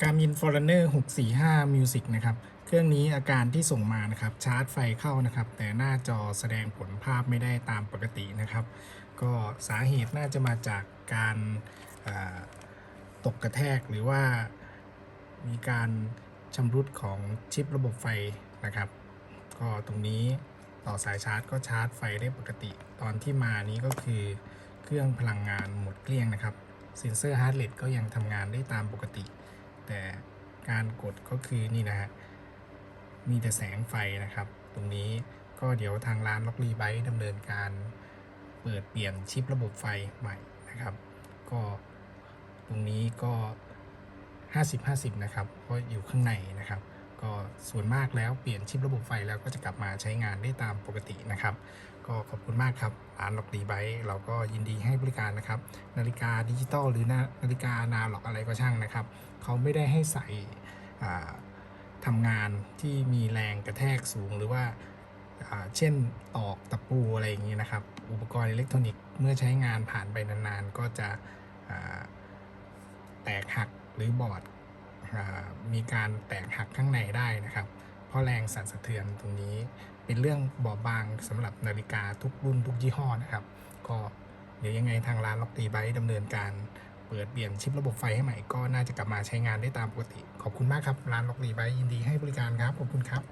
Garmin Forerunner 645 Music นะครับ เครื่องนี้อาการที่ส่งมานะครับ ชาร์จไฟเข้านะครับ แต่หน้าจอแสดงผลภาพไม่ได้ตามปกตินะครับ ก็สาเหตุน่าจะมาจากการตกกระแทกหรือว่ามีการชำรุดของชิประบบไฟนะครับ ก็ตรงนี้ต่อสายชาร์จก็ชาร์จไฟได้ปกติ ตอนที่มานี้ก็คือเครื่องพลังงานหมดเกลี้ยงนะครับเซ็นเซอร์ฮาร์ดเรทก็ยังทำงานได้ตามปกติ แต่การกดก็คือนี่นะฮะมีแต่แสงไฟนะครับ ตรงนี้ก็เดี๋ยวทางร้านล็อกรีไบต์ดำเนินการเปิดเปลี่ยนชิประบบไฟใหม่นะครับ ก็ตรงนี้ก็ 50-50 นะครับ เพราะอยู่ข้างในนะครับ ก็ส่วนมากแล้วเปลี่ยนชิประบบไฟแล้วก็จะกลับมาใช้งานได้ตามปกตินะครับ ก็ขอบคุณมากครับร้านล็อกดีไบต์เราก็ยินดีให้บริการนะครับ นาฬิกาดิจิตอลหรือนานาฬิกานาล็อกอะไรก็ช่างนะครับ เขาไม่ได้ให้ใส่ทำงานที่มีแรงกระแทกสูงหรือว่าเช่นตอกตะปูอะไรอย่างนี้นะครับ อุปกรณ์อิเล็กทรอนิกส์เมื่อใช้งานผ่านไปนานๆ ก็จะแตกหักหรือบอด มีการแตกหักข้างในได้นะครับ เพราะแรงสั่นสะเทือนตรงนี้เป็นเรื่องบอบบางสำหรับนาฬิกาทุกรุ่นทุกยี่ห้อนะครับ ก็เดี๋ยวยังไงทางร้านล็อกตีไบต์ดำเนินการเปิดเปลี่ยนชิประบบไฟให้ใหม่ก็น่าจะกลับมาใช้งานได้ตามปกติ ขอบคุณมากครับ ร้านล็อกตีไบต์ยินดีให้บริการครับ ขอบคุณครับ